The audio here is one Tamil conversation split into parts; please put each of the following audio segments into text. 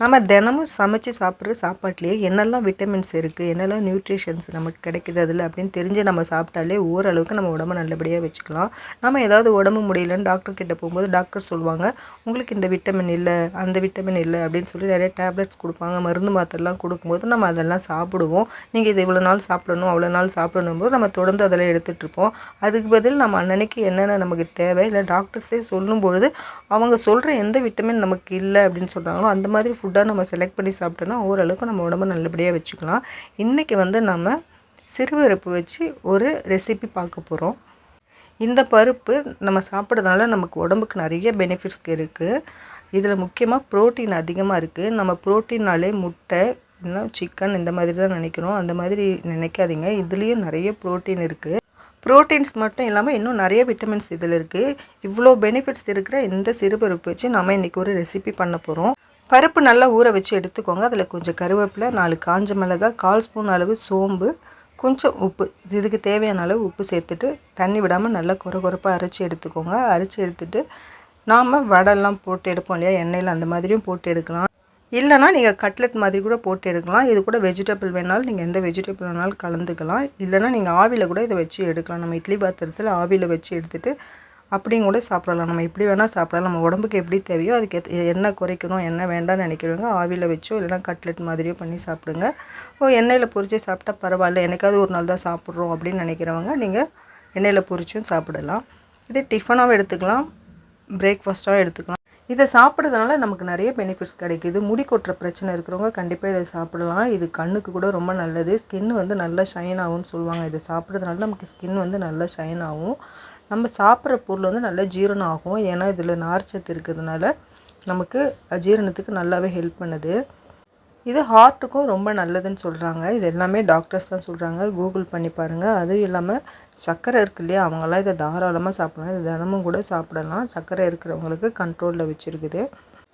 நம்ம தினமும் சமைச்சு சாப்பிட்ற சாப்பாட்லேயே என்னெல்லாம் விட்டமின்ஸ் இருக்குது என்னெல்லாம் நியூட்ரிஷன்ஸ் நமக்கு கிடைக்குது அதில் அப்படின்னு தெரிஞ்சு நம்ம சாப்பிட்டாலே ஓரளவுக்கு நம்ம உடம்ப நல்லபடியாக வச்சுக்கலாம். நம்ம ஏதாவது உடம்பு முடியலன்னு டாக்டர் கிட்டே போகும்போது டாக்டர் சொல்லுவாங்க உங்களுக்கு இந்த விட்டமின் இல்லை அந்த விட்டமின் இல்லை அப்படின்னு சொல்லி நிறைய டேப்லெட்ஸ் கொடுப்பாங்க மருந்து மாத்திரலாம் கொடுக்கும்போது நம்ம அதெல்லாம் சாப்பிடுவோம். நீங்கள் இது இவ்வளோ நாள் சாப்பிடணும் அவ்வளோ நாள் சாப்பிடணும் போது நம்ம தொடர்ந்து அதெல்லாம் எடுத்துகிட்டு இருப்போம். அதுக்கு பதில் நம்ம அன்னன்னைக்கு என்னென்ன நமக்கு தேவை இல்லை டாக்டர்ஸே சொல்லும்பொழுது அவங்க சொல்கிற எந்த விட்டமின் நமக்கு இல்லை அப்படின்னு சொல்கிறாங்களோ அந்த மாதிரி ஃபுட் ஃபுட்டாக நம்ம செலக்ட் பண்ணி சாப்பிட்டோன்னா ஓரளவுக்கு நம்ம உடம்பு நல்லபடியாக வச்சுக்கலாம். இன்றைக்கி வந்து நம்ம சிறுபருப்பு வச்சு ஒரு ரெசிபி பார்க்க போகிறோம் இந்த பருப்பு நம்ம சாப்பிட்றதுனால நமக்கு உடம்புக்கு நிறைய பெனிஃபிட்ஸ் இருக்குது இதில் முக்கியமாக ப்ரோட்டீன் அதிகமாக இருக்குது நம்ம ப்ரோட்டீன்னாலே முட்டை இல்லைனா சிக்கன் இந்த மாதிரி தான் நினைக்கிறோம். அந்த மாதிரி நினைக்காதீங்க. இதுலேயும் நிறைய ப்ரோட்டீன் இருக்குது ப்ரோட்டீன்ஸ் மட்டும் இல்லாமல் இன்னும் நிறைய விட்டமின்ஸ் இதில் இருக்குது இவ்வளோ பெனிஃபிட்ஸ் இருக்கிற இந்த சிறுபருப்பு வச்சு நம்ம இன்றைக்கி ஒரு ரெசிபி பண்ண போகிறோம் பருப்பு நல்லா ஊற வச்சு எடுத்துக்கோங்க. அதில் கொஞ்சம் கருவேப்பிலை நாலு காஞ்ச மிளகாய் கால் ஸ்பூன் அளவு சோம்பு கொஞ்சம் உப்பு. இதுக்கு தேவையான அளவு உப்பு சேர்த்துட்டு தண்ணி விடாமல் நல்லா குறை குறைப்பாக அரைச்சி எடுத்துக்கோங்க. அரைச்சி எடுத்துட்டு நாம் வடைலாம் போட்டு எடுப்போம் இல்லையா? எண்ணெயில் அந்த மாதிரியும் போட்டு எடுக்கலாம். இல்லைனா நீங்கள் கட்லெட் மாதிரி கூட போட்டு எடுக்கலாம். இது கூட வெஜிடபிள் வேணாலும் நீங்கள் எந்த வெஜிடபிள் வேணாலும் கலந்துக்கலாம். இல்லைனா நீங்கள் ஆவியில் கூட இதை வச்சு எடுக்கலாம். நம்ம இட்லி பாத்திரத்தில் ஆவியில் வச்சு எடுத்துகிட்டு அப்படியும் கூட சாப்பிடலாம். நம்ம எப்படி வேணால் சாப்பிடலாம். நம்ம உடம்புக்கு எப்படி தேவையோ அதுக்கு என்ன குறைக்கணும் என்ன வேண்டாம்னு நினைக்கிறவங்க ஆவியில் வச்சோ இல்லைனா கட்லெட் மாதிரியோ பண்ணி சாப்பிடுங்க. ஓ எண்ணெயில் பொறிச்சு சாப்பிட்டா பரவாயில்ல. எனக்காவது ஒரு நாள் தான் சாப்பிட்றோம் அப்படின்னு நினைக்கிறவங்க நீங்கள் எண்ணெயில் பொறிச்சும் சாப்பிடலாம். இதே டிஃபனாகவும் எடுத்துக்கலாம். பிரேக்ஃபாஸ்ட்டாகவும் எடுத்துக்கலாம். இதை சாப்பிட்றதுனால நமக்கு நிறைய பெனிஃபிட்ஸ் கிடைக்கிது. முடி கொட்டுற பிரச்சனை இருக்கிறவங்க கண்டிப்பாக இதை சாப்பிடலாம். இது கண்ணுக்கு கூட ரொம்ப நல்லது. ஸ்கின் வந்து நல்லா ஷைன் ஆகும்னு சொல்லுவாங்க. இதை சாப்பிட்றதுனால நமக்கு ஸ்கின் வந்து நல்லா ஷைன் ஆகும். நம்ம சாப்பிட்ற பொருள் வந்து நல்லா ஜீரணம் ஆகும். ஏன்னா இதில் நார்ச்சத்து இருக்கிறதுனால நமக்கு ஜீரணத்துக்கு நல்லாவே ஹெல்ப் பண்ணுது. இது ஹார்ட்டுக்கும் ரொம்ப நல்லதுன்னு சொல்கிறாங்க இது எல்லாமே டாக்டர்ஸ் தான் சொல்கிறாங்க கூகுள் பண்ணி பாருங்கள் அதுவும் இல்லாமல் சர்க்கரை இருக்கு இல்லையா? அவங்களாம் இதை தாராளமாக சாப்பிடலாம். இது தினமும் கூட சாப்பிடலாம். சர்க்கரை இருக்கிறவங்களுக்கு கண்ட்ரோலில் வச்சுருக்குது.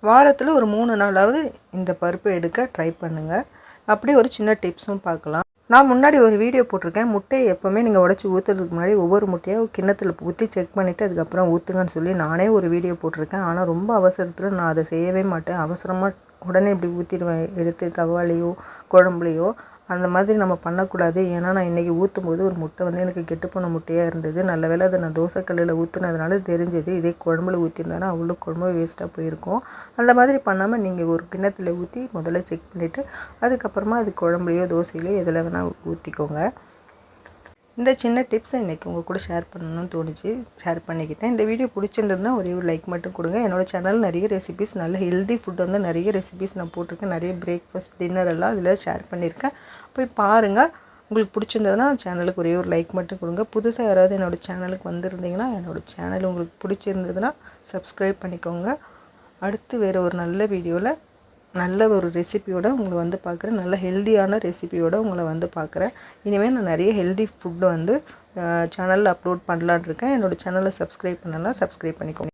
வாரத்தில் ஒரு மூணு நாளாவது இந்த பருப்பு எடுக்க ட்ரை பண்ணுங்கள் அப்படி ஒரு சின்ன டிப்ஸும் பார்க்கலாம். நான் முன்னாடி ஒரு வீடியோ போட்டிருக்கேன். முட்டையை எப்போவுமே நீங்கள் உடச்சி ஊற்றுறதுக்கு முன்னாடி ஒவ்வொரு முட்டையாக கிண்ணத்தில் ஊற்றி செக் பண்ணிவிட்டு அதுக்கப்புறம் ஊற்றுங்கன்னு சொல்லி நானே ஒரு வீடியோ போட்டிருக்கேன். ஆனால் ரொம்ப அவசரத்தில் நான் அதை செய்யவே மாட்டேன். அவசரமாக உடனே இப்படி ஊற்றிடுவேன் எடுத்து தவாலையோ குழம்புலையோ அந்த மாதிரி நம்ம பண்ணக்கூடாது. ஏன்னா நான் இன்றைக்கி ஊற்றும் போது ஒரு முட்டை வந்து எனக்கு கெட்டுப்போன முட்டையாக இருந்தது. நல்ல வேலை அதை நான் தோசைக்கல்லில் ஊற்றுனதுனால தெரிஞ்சது. இதே குழம்புல ஊற்றிருந்தாலும் அவ்வளோ குழம்பு வேஸ்ட்டாக போயிருக்கும். அந்த மாதிரி பண்ணாமல் நீங்கள் ஒரு கிண்ணத்தில் ஊற்றி முதல்ல செக் பண்ணிவிட்டு அதுக்கப்புறமா அது குழம்புலையோ தோசையிலையோ எதில் வேணால் ஊற்றிக்கோங்க இந்த சின்ன டிப்ஸை இன்றைக்கி உங்கள் கூட ஷேர் பண்ணணும்னு தோணுச்சு. ஷேர் பண்ணிக்கிட்டேன். இந்த வீடியோ பிடிச்சிருந்ததுன்னா ஒரே ஒரு லைக் மட்டும் கொடுங்க. என்னோடய சேனல் நிறைய ரெசிபிஸ் நல்ல ஹெல்தி ஃபுட் வந்து நிறைய ரெசிபிஸ் நான் போட்டிருக்கேன். நிறைய பிரேக்ஃபாஸ்ட் டின்னர் எல்லாம் அதில் ஷேர் பண்ணியிருக்கேன். போய் பாருங்கள் உங்களுக்கு பிடிச்சிருந்ததுன்னா சேனலுக்கு ஒரே ஒரு லைக் மட்டும் கொடுங்க. புதுசாக யாராவது என்னோடய சேனலுக்கு வந்திருந்தீங்கன்னா என்னோடய சேனல் உங்களுக்கு பிடிச்சிருந்ததுன்னா சப்ஸ்கிரைப் பண்ணிக்கோங்க. அடுத்து வேறு ஒரு நல்ல வீடியோவில் நல்ல ஒரு ரெசிபியோட உங்களை வந்து பார்க்குறேன். நல்ல ஹெல்த்தியான ரெசிபியோட உங்களை வந்து பார்க்குறேன். இனிமேல் நான் நிறைய ஹெல்தி ஃபுட்டு வந்து சேனலில் அப்லோட் பண்ணலான் இருக்கேன். என்னோடய சேனலை சப்ஸ்கிரைப் பண்ணலாம். சப்ஸ்கிரைப் பண்ணிக்கோங்க.